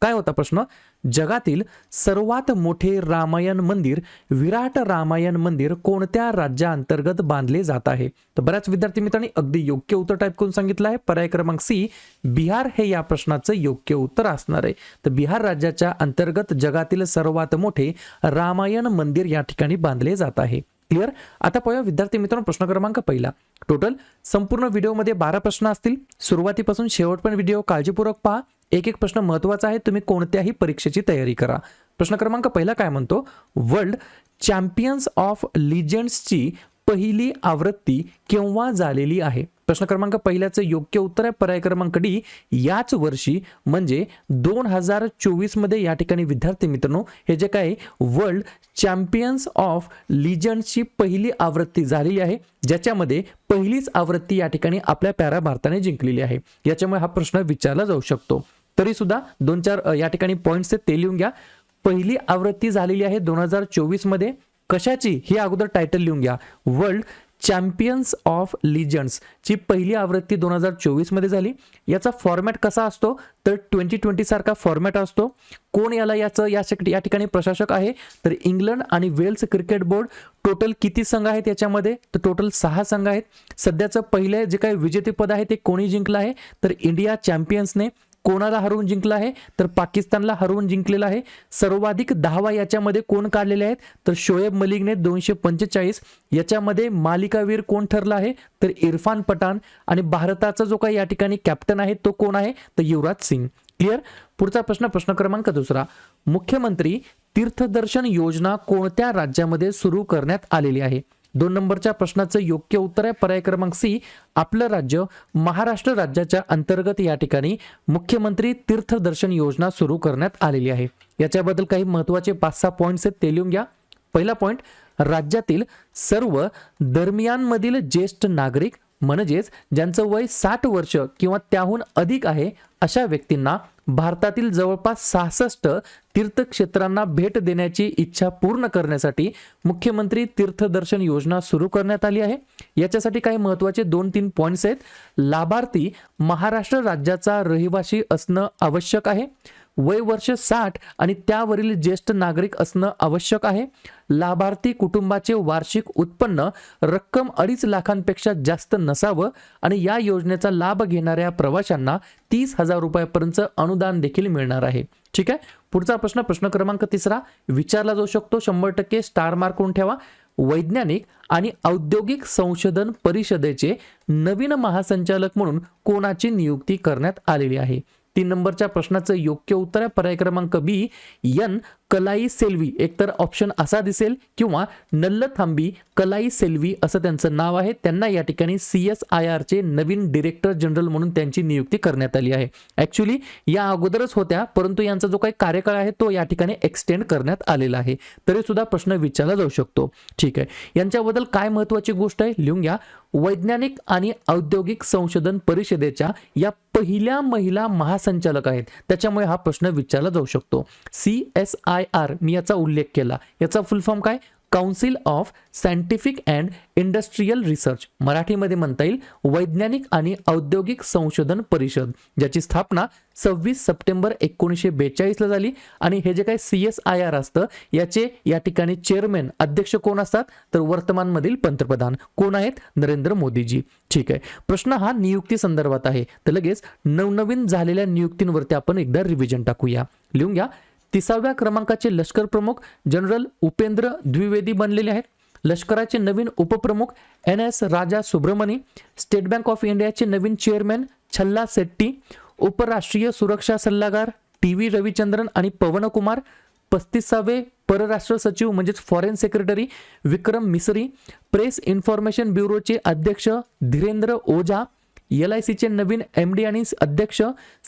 काय होता प्रश्न? जगातील सर्वात मोठे रामायण मंदिर विराट रामायण मंदिर कोणत्या राज्याअंतर्गत बांधले जात आहे? तर बऱ्याच विद्यार्थी मित्रांनी अगदी योग्य उत्तर टाईप करून सांगितलं आहे. पर्याय क्रमांक सी बिहार हे या प्रश्नाचं योग्य उत्तर असणार आहे. तर बिहार राज्याच्या अंतर्गत जगातील सर्वात मोठे रामायण मंदिर या ठिकाणी बांधले जात आहे. क्लिअर आता पाहूया विद्यार्थी मित्रांनो प्रश्न क्रमांक पहिला. टोटल संपूर्ण व्हिडिओमध्ये बारा प्रश्न असतील. सुरुवातीपासून पण व्हिडिओ काळजीपूर्वक पहा. एक एक प्रश्न महत्त्वाचा आहे. तुम्ही कोणत्याही परीक्षेची तयारी करा. प्रश्न क्रमांक पहिला काय म्हणतो? वर्ल्ड चॅम्पियन्स ऑफ लिजंड्सची पहिली आवृत्ती केव्हा झालेली आहे? प्रश्न क्रमांक पहिल्याचं योग्य उत्तर आहे. पर्याय क्रमांक डी याच वर्षी म्हणजे दोन हजार चोवीसमध्ये या ठिकाणी विद्यार्थी मित्रांनो हे जे काय वर्ल्ड चॅम्पियन्स ऑफ लिजंड्सची पहिली आवृत्ती झालेली आहे. ज्याच्यामध्ये पहिलीच आवृत्ती या ठिकाणी आपल्या पॅरा भारताने जिंकलेली आहे. याच्यामुळे हा प्रश्न विचारला जाऊ शकतो. तरी सुद्धा दोन चार या ठिकाणी पॉईंट्स आहेत ते लिहून घ्या. पहिली आवृत्ती झालेली आहे दोन हजार चोवीसमध्ये कशाची? ही अगोदर टायटल लिहून घ्या. वर्ल्ड चॅम्पियन्स ऑफ लिजन्स ची पहिली आवृत्ती दोन हजार चोवीसमध्ये झाली. याचा फॉर्मॅट कसा असतो? तर ट्वेंटी ट्वेंटी सारखा फॉर्मॅट असतो. कोण याला याचं या शक- या ठिकाणी प्रशासक आहे? तर इंग्लंड आणि वेल्स क्रिकेट बोर्ड. टोटल किती संघ आहेत याच्यामध्ये? तर टोटल सहा संघ आहेत. सध्याचं पहिले जे काही विजेतेपद आहे ते कोणी जिंकलं आहे? तर इंडिया चॅम्पियन्सने. कोणाला हरवून जिंकलं आहे? तर पाकिस्तानला हरवून जिंकलेलं आहे. सर्वाधिक दहावा याच्यामध्ये कोण काढलेले आहेत? तर शोएब मलिकने दोनशे पंचेचाळीस. याच्यामध्ये मालिकावीर कोण ठरला आहे? तर इरफान पठाण. आणि भारताचा जो काही या ठिकाणी कॅप्टन आहे तो कोण आहे? तर युवराज सिंग. क्लिअर पुढचा प्रश्न प्रश्न क्रमांक दुसरा. मुख्यमंत्री तीर्थदर्शन योजना कोणत्या राज्यामध्ये सुरू करण्यात आलेली आहे? दोन नंबरच्या प्रश्नाचं योग्य उत्तर आहे. पर्याय क्रमांक सी आपलं राज्य महाराष्ट्र राज्याच्या अंतर्गत या ठिकाणी मुख्यमंत्री तीर्थदर्शन योजना सुरू करण्यात आलेली आहे. याच्याबद्दल काही महत्त्वाचे पाच सहा पॉईंट्स आहेत ते लिहून घ्या. पहिला पॉईंट राज्यातील सर्व दरम्यानमधील ज्येष्ठ नागरिक म्हणजेच ज्यांचं वय साठ वर्ष किंवा त्याहून अधिक आहे अशा व्यक्तींना भारतातील जवळपास सहासष्ट तीर्थक्षेत्रांना भेट देण्याची इच्छा पूर्ण करण्यासाठी मुख्यमंत्री तीर्थदर्शन योजना सुरू करण्यात आली आहे. याच्यासाठी काही महत्त्वाचे दोन तीन पॉईंट्स आहेत. लाभार्थी महाराष्ट्र राज्याचा रहिवासी असणं आवश्यक आहे. वय वर्ष साठ आणि त्यावरील ज्येष्ठ नागरिक असणं आवश्यक आहे. लाभार्थी कुटुंबाचे वार्षिक उत्पन्न रक्कम अडीच लाखांपेक्षा जास्त नसावं आणि या योजनेचा लाभ घेणाऱ्या प्रवाशांना तीस हजार रुपयापर्यंत अनुदान देखील मिळणार आहे. ठीक आहे? पुढचा प्रश्न प्रश्न क्रमांक तिसरा. विचारला जाऊ शकतो. शंभर टक्के स्टार मार्क करून ठेवा. वैज्ञानिक आणि औद्योगिक संशोधन परिषदेचे नवीन महासंचालक म्हणून कोणाची नियुक्ती करण्यात आलेली आहे? तीन नंबरच्या प्रश्नाचं योग्य उत्तर आहे. पर्याय क्रमांक बी यन कलाई सेल्वी. एकतर ऑप्शन असा दिसेल किंवा नल्लथांबी कलाई सेल्वी असं त्यांचं नाव आहे. त्यांना या ठिकाणी सी एस आय आरचे नवीन डिरेक्टर जनरल म्हणून त्यांची नियुक्ती करण्यात आली आहे. ॲक्च्युली या अगोदरच होत्या परंतु यांचा जो काही कार्यकाळ आहे तो या ठिकाणी एक्सटेंड करण्यात आलेला आहे. तरी सुद्धा प्रश्न विचारला जाऊ शकतो. ठीक आहे. यांच्याबद्दल काय महत्वाची गोष्ट आहे? लिहून घ्या. वैज्ञानिक आणि औद्योगिक संशोधन परिषदेच्या या पहिल्या महिला महासंचालक आहेत. त्याच्यामुळे हा प्रश्न विचारला जाऊ शकतो. सी एस आय आर मी याचा उल्लेख केला. याचा फुल फॉर्म काय? Council of scientific and industrial research मराठीमध्ये म्हणता येईल वैज्ञानिक आणि औद्योगिक संशोधन परिषद ज्याची स्थापना सव्वीस सप्टेंबर एकोणीसशे बेचाळीसला झाली. आणि हे जे काही सी एस आय आर असतं याचे या ठिकाणी चेअरमॅन अध्यक्ष कोण असतात? तर वर्तमानमधील पंतप्रधान कोण आहेत? नरेंद्र मोदीजी. ठीक आहे. प्रश्न हा नियुक्ती संदर्भात आहे. तर लगेच नवनवीन झालेल्या नियुक्तींवरती आपण एकदा रिव्हिजन टाकूया. लिहून घ्या. तिसाव्या क्रमांकाचे लष्कर प्रमुख जनरल उपेंद्र द्विवेदी बनलेले आहेत. लष्कराचे नवीन उपप्रमुख N S Raja Subramani state bank of इंडियाचे नवीन चेअरमॅन छल्ला शेट्टी उपराष्ट्रीय सुरक्षा सल्लागार टी व्ही रविचंद्रन आणि पवनकुमार पस्तीसावे परराष्ट्र सचिव म्हणजेच foreign secretary Vikram Misri press information ब्युरोचे अध्यक्ष धीरेंद्र ओझा एल आय सीचे नवीन एम डी आणि अध्यक्ष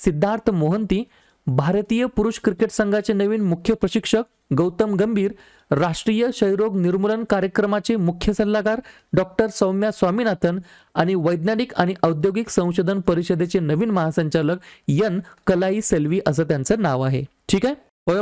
सिद्धार्थ मोहंती भारतीय पुरुष क्रिकेट संघाचे नवीन मुख्य प्रशिक्षक गौतम गंभीर राष्ट्रीय क्षयरोग निर्मूलन कार्यक्रमाचे मुख्य सल्लागार डॉक्टर सौम्या स्वामीनाथन आणि वैज्ञानिक आणि औद्योगिक संशोधन परिषदेचे नवीन महासंचालक यन कलाई सेल्वी असं त्यांचं नाव आहे. ठीक आहे?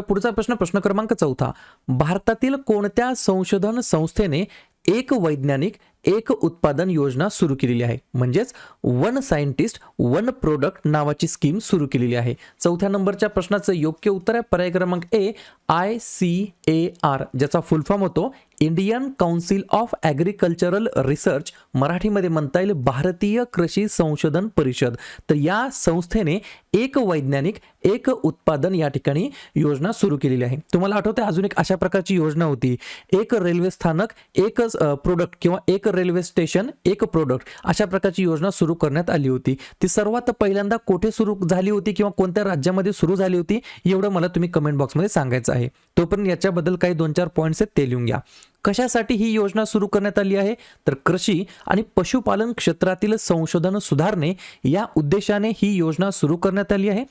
पुढचा प्रश्न प्रश्न क्रमांक चौथा. भारतातील कोणत्या संशोधन संस्थेने एक वैज्ञानिक एक उत्पादन योजना सुरू केलेली आहे. म्हणजेच वन सायंटिस्ट वन प्रोडक्ट नावाची स्कीम सुरू केलेली आहे. चौथ्या नंबरच्या प्रश्नाचं योग्य उत्तर आहे. पर्याय क्रमांक A I C A R ज्याचा फुल फॉर्म होतो Indian council of agricultural research मराठीमध्ये म्हणता येईल भारतीय कृषी संशोधन परिषद. तर या संस्थेने एक वैज्ञानिक एक उत्पादन या ठिकाणी योजना सुरू केलेली आहे. तुम्हाला आठवते अजून एक अशा प्रकारची योजना होती? एक रेल्वे स्थानक एकच प्रोडक्ट किंवा एक रेल्वे स्टेशन एक प्रोडक्ट अशा प्रकारची योजना सुरू करण्यात आली होती. ती सर्वात पहिल्यांदा कोठे सुरू झाली होती किंवा कोणत्या राज्यामध्ये सुरू झाली होती एवढं मला तुम्ही कमेंट बॉक्समध्ये सांगायचं आहे. तोपर्यंत याच्याबद्दल काही दोन चार पॉईंट्स आहेत ते लिहून घ्या. कशासाठी ही योजना सुरू करण्यात आली आहे? तर कृषी आणि पशुपालन क्षेत्रातील संशोधन सुधारणे या उद्देशाने ही योजना सुरू करण्यात आली आहे.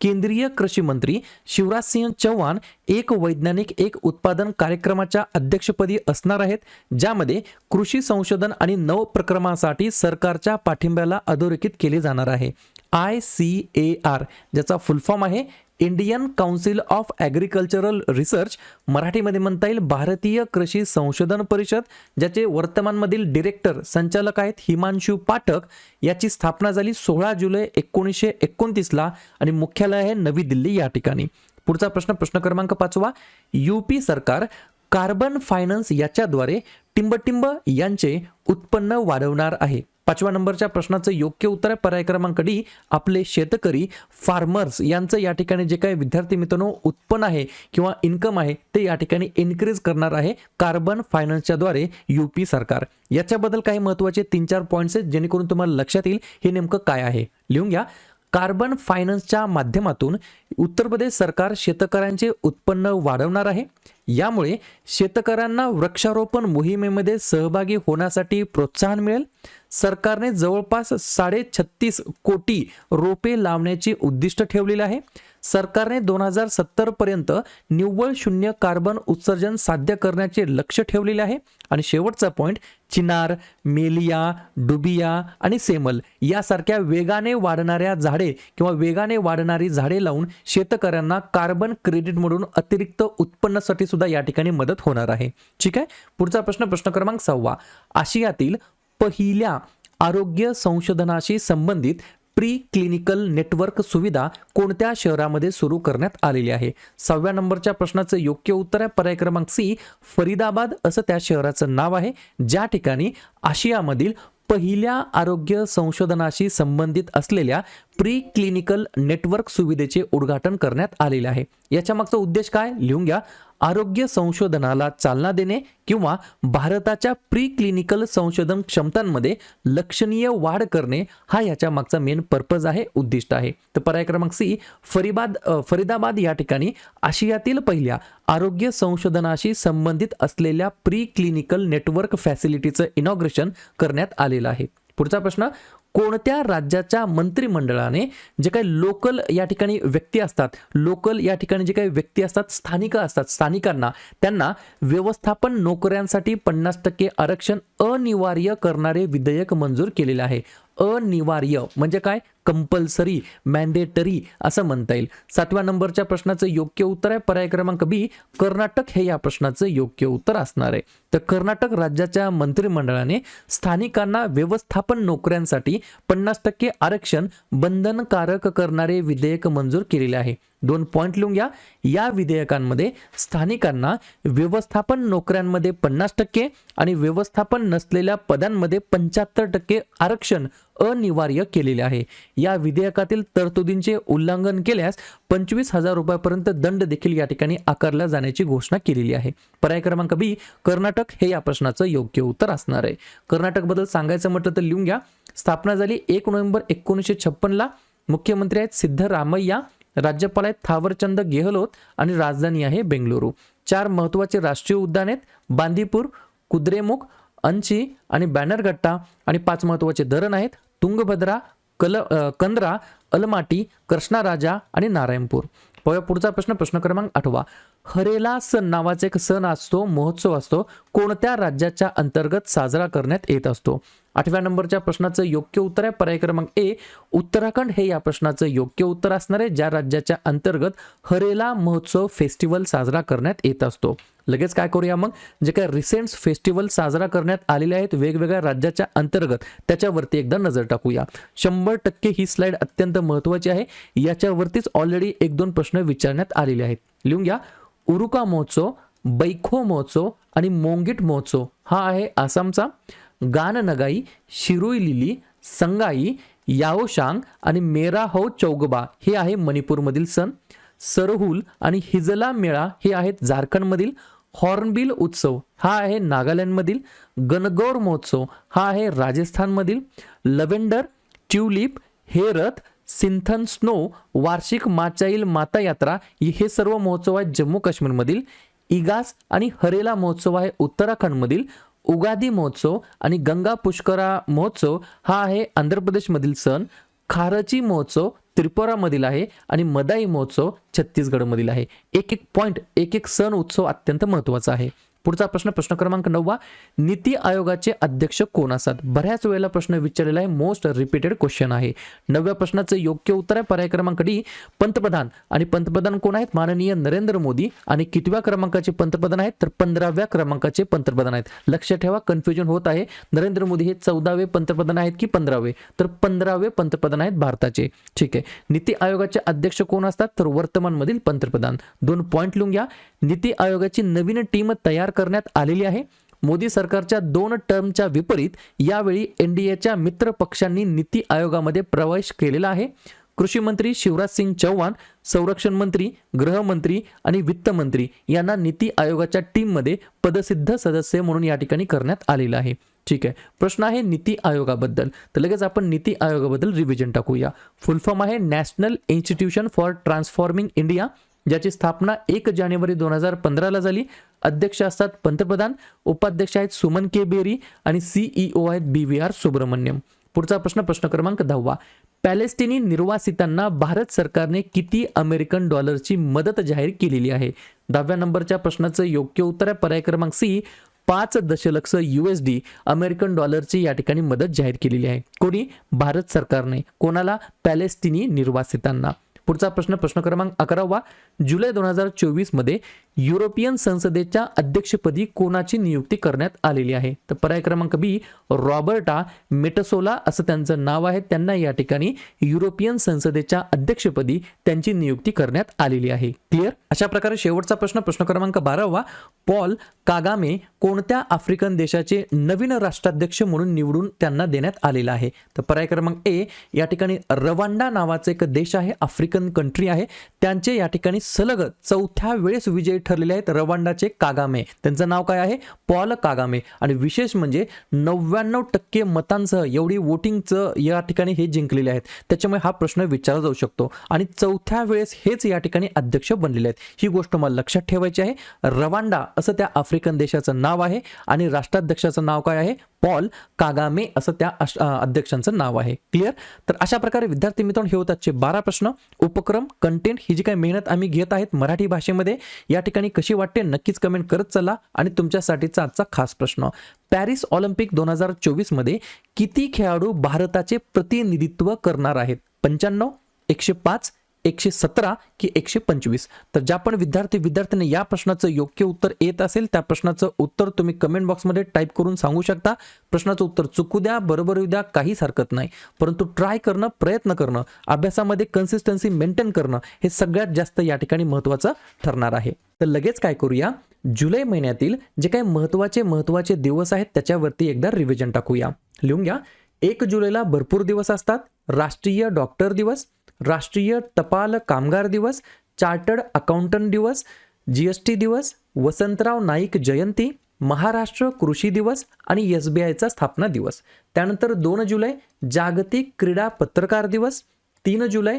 केंद्रीय कृषी मंत्री शिवराज सिंह चौहान एक वैज्ञानिक एक उत्पादन कार्यक्रमाच्या अध्यक्षपदी असणार आहेत ज्यामध्ये कृषी संशोधन आणि नवप्रक्रमासाठी सरकारच्या पाठिंब्याला अधोरेखित केले जाणार आहे. आय सी ए आर ज्याचा फुल फॉर्म आहे Indian council of agricultural research मराठीमध्ये म्हणता येईल भारतीय कृषी संशोधन परिषद ज्याचे वर्तमानमधील डिरेक्टर संचालक आहेत हिमांशू पाठक याची स्थापना झाली सोळा जुलै एकोणीसशे एकोणतीसला आणि मुख्यालय आहे नवी दिल्ली या ठिकाणी. पुढचा प्रश्न प्रश्न क्रमांक पाचवा. यूपी सरकार कार्बन फायनान्स याच्याद्वारे टिंबटिंब यांचे उत्पन्न वाढवणार आहे. पाचव्या नंबरच्या प्रश्नाचं योग्य उत्तर आहे. पर्याय क्रमांक डी आपले शेतकरी फार्मर्स यांचं या ठिकाणी जे काही विद्यार्थी मित्रांनो उत्पन्न आहे किंवा इन्कम आहे ते या ठिकाणी इन्क्रीज करणार आहे कार्बन फायनान्सच्या द्वारे युपी सरकार. याच्याबद्दल काही महत्त्वाचे तीन चार पॉईंट्स आहेत जेणेकरून तुम्हाला लक्षात येईल हे नेमकं काय आहे. लिहून घ्या. कार्बन फायनान्सच्या माध्यमातून उत्तर प्रदेश सरकार शेतकऱ्यांचे उत्पन्न वाढवणार आहे. यामुळे शेतकऱ्यांना वृक्षारोपण मोहिमेमध्ये सहभागी होण्यासाठी प्रोत्साहन मिळेल. सरकारने जवळपास साडे छत्तीस कोटी रोपे लावण्याचे उद्दिष्ट ठेवलेले आहे. सरकारने दोन हजार सत्तर पर्यंत निव्वळ शून्य कार्बन उत्सर्जन साध्य करण्याचे लक्ष ठेवलेले आहे. आणि शेवटचा पॉईंट चिनार मेलिया डुबिया आणि सेमल यासारख्या वेगाने वाढणाऱ्या झाडे किंवा वेगाने वाढणारी झाडे लावून शेतकऱ्यांना कार्बन क्रेडिट म्हणून अतिरिक्त उत्पन्नासाठी सुद्धा या ठिकाणी मदत होणार आहे. ठीक आहे? पुढचा प्रश्न प्रश्न क्रमांक सहावा. आशियातील पहिल्या आरोग्य संशोधनाशी संबंधित प्री क्लिनिकल नेटवर्क सुविधा कोणत्या शहरामध्ये सुरू करण्यात आलेली आहे? सहाव्या नंबरच्या प्रश्नाचं योग्य उत्तर आहे पर्याय क्रमांक सी फरीदाबाद असं त्या शहराचं नाव आहे. ज्या ठिकाणी आशियामधील पहिल्या आरोग्य संशोधनाशी संबंधित असलेल्या प्री क्लिनिकल नेटवर्क सुविधेचे उद्घाटन करण्यात आलेले आहे. याच्या मागचा उद्देश काय? लिहून घ्या. आरोग्य संशोधनाला चालना देणे किंवा भारताच्या प्री क्लिनिकल संशोधन क्षमतांमध्ये लक्षणीय वाढ करणे हा याच्या मागचा मेन पर्पज आहे उद्दिष्ट आहे. तर पर्याय क्रमांक सी फरीबाद फरीदाबाद या ठिकाणी आशियातील पहिल्या आरोग्य संशोधनाशी संबंधित असलेल्या प्री क्लिनिकल नेटवर्क फॅसिलिटीचं इनॉग्रेशन करण्यात आलेलं आहे. पुढचा प्रश्न कोणत्या राज्याच्या मंत्रिमंडळाने जे काही लोकल या ठिकाणी व्यक्ती असतात लोकल या ठिकाणी जे काही व्यक्ती असतात स्थानिक असतात स्थानिकांना त्यांना व्यवस्थापन नोकऱ्यांसाठी पन्नास टक्के आरक्षण अनिवार्य करणारे विधेयक मंजूर केलेले आहे. अनिवार्य. म्हणजे काय? कंपल्सरी मॅन्डेटरी असं म्हणता येईल. सातव्या नंबरच्या प्रश्नाचं योग्य उत्तर आहे. पर्याय क्रमांक बी कर्नाटक हे या प्रश्नाचं योग्य उत्तर असणार आहे. तर कर्नाटक राज्याच्या मंत्रिमंडळाने स्थानिकांना व्यवस्थापन नोकऱ्यांसाठी पन्नास टक्के आरक्षण बंधनकारक करणारे विधेयक मंजूर केलेले आहे. दोन पॉईंट लिहून घ्या. या विधेयकांमध्ये स्थानिकांना व्यवस्थापन नोकऱ्यांमध्ये पन्नास टक्के आणि व्यवस्थापन नसलेल्या पदांमध्ये पंच्याहत्तर टक्के आरक्षण अनिवार्य केलेले आहे. या विधेयकातील तरतुदींचे उल्लंघन केल्यास पंचवीस हजार रुपयापर्यंत दंड देखील या ठिकाणी आकारला जाण्याची घोषणा केलेली आहे. पर्याय क्रमांक बी कर्नाटक हे या प्रश्नाचं योग्य उत्तर असणार आहे. कर्नाटकबद्दल सांगायचं म्हटलं तर लिहून घ्या. स्थापना झाली एक नोव्हेंबर एकोणीसशे छप्पनला. मुख्यमंत्री आहेत सिद्धरामय्या. राज्यपाल आहेत थावरचंद गेहलोत आणि राजधानी आहे बेंगलुरू. चार महत्त्वाचे राष्ट्रीय उद्यान आहेत बांदीपूर कुद्रेमुख अंची आणि बॅनरगट्टा. आणि पाच महत्त्वाचे धरण आहेत तुंगभद्रा कल कंद्रा अलमाटी कृष्णा राजा आणि नारायणपूर. पुढचा प्रश्न प्रश्न क्रमांक आठवा. हरेला सण नावाचा एक सण असतो महोत्सव असतो कोणत्या राज्याच्या अंतर्गत साजरा करण्यात येत असतो? आठव्या नंबरच्या प्रश्नाचं योग्य उत्तर आहे. पर्याय क्रमांक ए उत्तराखंड हे या प्रश्नाचं योग्य उत्तर असणार आहे. ज्या राज्याच्या अंतर्गत हरेला महोत्सव फेस्टिवल साजरा करण्यात येत असतो. लगेच काय करूया मग? जे काय रिसेंट फेस्टिवल साजरा करण्यात आलेले आहेत वेगवेगळ्या राज्याच्या अंतर्गत त्याच्यावरती एकदा नजर टाकूया. शंभर टक्के ही स्लाइड अत्यंत महत्वाची आहे. याच्यावरतीच ऑलरेडी एक दोन प्रश्न विचारण्यात आलेले आहेत. लिहून घ्या. उरुका महोत्सव बैखो महोत्सव आणि मोंगिट महोत्सव हा आहे आसामचा. गाननगाई शिरुई लिली संगाई याओशांग आणि मेरा हो चौगबा हे आहे मणिपूरमधील सण. सरहुल आणि हिजला मेळा हे आहेत झारखंडमधील हॉर्नबिल उत्सव. हा आहे नागालँडमधील गणगौर महोत्सव. हा आहे राजस्थानमधील lavender tulip Herath Sinthan snow वार्षिक माचाईल माता यात्रा हे सर्व महोत्सव आहेत जम्मू काश्मीरमधील. इगास आणि हरेला महोत्सव आहे उत्तराखंडमधील. उगादी महोत्सव आणि गंगा पुष्करा महोत्सव. हा आहे आंध्र प्रदेशमधील सण. खारची महोत्सव त्रिपुरामधील आहे आणि मदाई महोत्सव छत्तीसगडमधील आहे. एक एक पॉईंट एक एक सण उत्सव अत्यंत महत्त्वाचा आहे. पुढचा प्रश्न प्रश्न क्रमांक नववा नीती आयोगाचे अध्यक्ष कोण असतात? बऱ्याच वेळेला प्रश्न विचारलेला आहे मोस्ट रिपीटेड क्वेश्चन आहे. नवव्या प्रश्नाचं योग्य उत्तर आहे पर्याय क्रमांक डी पंतप्रधान. आणि पंतप्रधान कोण आहेत? माननीय नरेंद्र मोदी. आणि कितव्या क्रमांकाचे पंतप्रधान आहेत? तर पंधराव्या क्रमांकाचे पंतप्रधान आहेत. लक्ष ठेवा कन्फ्युजन होत आहे. नरेंद्र मोदी हे चौदावे पंतप्रधान आहेत की पंधरावे? तर पंधरावे पंतप्रधान आहेत भारताचे. ठीक आहे. नीती आयोगाचे अध्यक्ष कोण असतात? तर वर्तमानमधील पंतप्रधान. दोन पॉईंट लिहून घ्या. नीती आयोगाची नवीन टीम तयार करण्यात आलेली आहे. मोदी सरकारच्या दोन टर्मच्या विपरीत यावेळी एनडीएच्या मित्र पक्षांनी नीती आयोगामध्ये प्रवेश केलेला आहे. कृषी मंत्री शिवराज सिंग चौहान संरक्षण मंत्री गृहमंत्री आणि वित्त मंत्री यांना नीती आयोगाच्या टीममध्ये पदसिद्ध सदस्य म्हणून या ठिकाणी करण्यात आलेलं आहे. ठीक आहे. प्रश्न आहे नीती आयोगाबद्दल. तर लगेच आपण नीती आयोगाबद्दल रिव्हिजन टाकूया. फुल फॉर्म आहे national institution for transforming India ज्याची स्थापना एक जानेवारी दोन हजार पंधराला झाली. अध्यक्ष असतात पंतप्रधान उपाध्यक्ष आहेत सुमन के बेरी आणि सीईओ आहेत बी व्ही आर सुब्रमण्यम. पुढचा प्रश्न प्रश्न क्रमांक दहावा. पॅलेस्टिनी निर्वासितांना भारत सरकारने किती अमेरिकन डॉलरची मदत जाहीर केलेली आहे? दहाव्या नंबरच्या प्रश्नाचं योग्य उत्तर आहे पर्याय क्रमांक सी. पाच दशलक्ष डी अमेरिकन डॉलरची या ठिकाणी मदत जाहीर केलेली आहे. कोणी? भारत सरकारने. कोणाला? पॅलेस्टिनी निर्वासितांना. पुढचा प्रश्न प्रश्न क्रमांक अकरावा. जुलै दोन हजार चोवीसमध्ये युरोपियन संसदेच्या अध्यक्षपदी कोणाची नियुक्ती करण्यात आलेली आहे? तर पर्याय क्रमांक बी रॉबर्टा मेटसोला असं त्यांचं नाव आहे. त्यांना या ठिकाणी युरोपियन संसदेच्या अध्यक्षपदी त्यांची नियुक्ती करण्यात आलेली आहे. क्लिअर अशा प्रकारे शेवटचा प्रश्न प्रश्न क्रमांक बारावा. पॉल कागामे कोणत्या आफ्रिकन देशाचे नवीन राष्ट्राध्यक्ष म्हणून निवडून त्यांना देण्यात आलेला आहे? तर पर्याय क्रमांक ए या ठिकाणी रवांडा नावाचा एक देश आहे आफ्रिकन कंट्री आहे. त्यांचे या ठिकाणी सलग चौथ्या वेळेस विजयी ठरलेले आहेत रवांडाचे कागामे. त्यांचं नाव काय आहे? Paul Kagame. आणि विशेष म्हणजे नव्याण्णव टक्के मतांसह एवढी वोटिंगचं या ठिकाणी हे जिंकलेले आहेत. त्याच्यामुळे हा प्रश्न विचारला जाऊ शकतो. आणि चौथ्या वेळेस हेच या ठिकाणी अध्यक्ष बनलेले आहेत. ही गोष्ट मला लक्षात ठेवायची आहे. रवांडा असं त्या आफ्रिकन देशाचं नाव आहे. आणि राष्ट्राध्यक्षाचं नाव काय आहे? पॉल कागामे असं त्या अश- अध्यक्षांचं नाव आहे. क्लिअर? तर अशा प्रकारे विद्यार्थी मित्रांनो हे होतात बारा प्रश्न. उपक्रम कंटेंट ही जी काही मेहनत आम्ही घेत आहेत मराठी भाषेमध्ये या ठिकाणी कशी वाटते नक्कीच कमेंट करत चला आणि तुमच्यासाठीचा आजचा खास प्रश्न. पॅरिस ऑलिम्पिक दोन हजार चोवीसमध्ये किती खेळाडू भारताचे प्रतिनिधित्व करणार आहेत? पंच्याण्णव एकशे पाच एकशे सतरा की एकशे पंचवीस. तर ज्या पण विद्यार्थी विद्यार्थ्यांनी या प्रश्नाचं योग्य उत्तर येत असेल त्या प्रश्नाचं उत्तर तुम्ही कमेंट बॉक्समध्ये टाईप करून सांगू शकता. प्रश्नाचं उत्तर चुकू द्या बरोबर येऊ द्या काहीच हरकत नाही. परंतु ट्राय करणं प्रयत्न करणं अभ्यासामध्ये कन्सिस्टन्सी मेंटेन करणं हे सगळ्यात जास्त या ठिकाणी महत्त्वाचं ठरणार आहे. तर लगेच काय करूया? जुलै महिन्यातील जे काही महत्त्वाचे महत्त्वाचे दिवस आहेत त्याच्यावरती एकदा रिव्हिजन टाकूया. लिहून घ्या. एक जुलैला भरपूर दिवस असतात. राष्ट्रीय डॉक्टर दिवस. राष्ट्रीय टपाल कामगार दिवस चार्टर्ड अकाउंटंट दिवस जी एस टी दिवस वसंतराव नाईक जयंती महाराष्ट्र कृषी दिवस आणि एस बी आयचा स्थापना दिवस. त्यानंतर दोन जुलै जागतिक क्रीडा पत्रकार दिवस तीन जुलै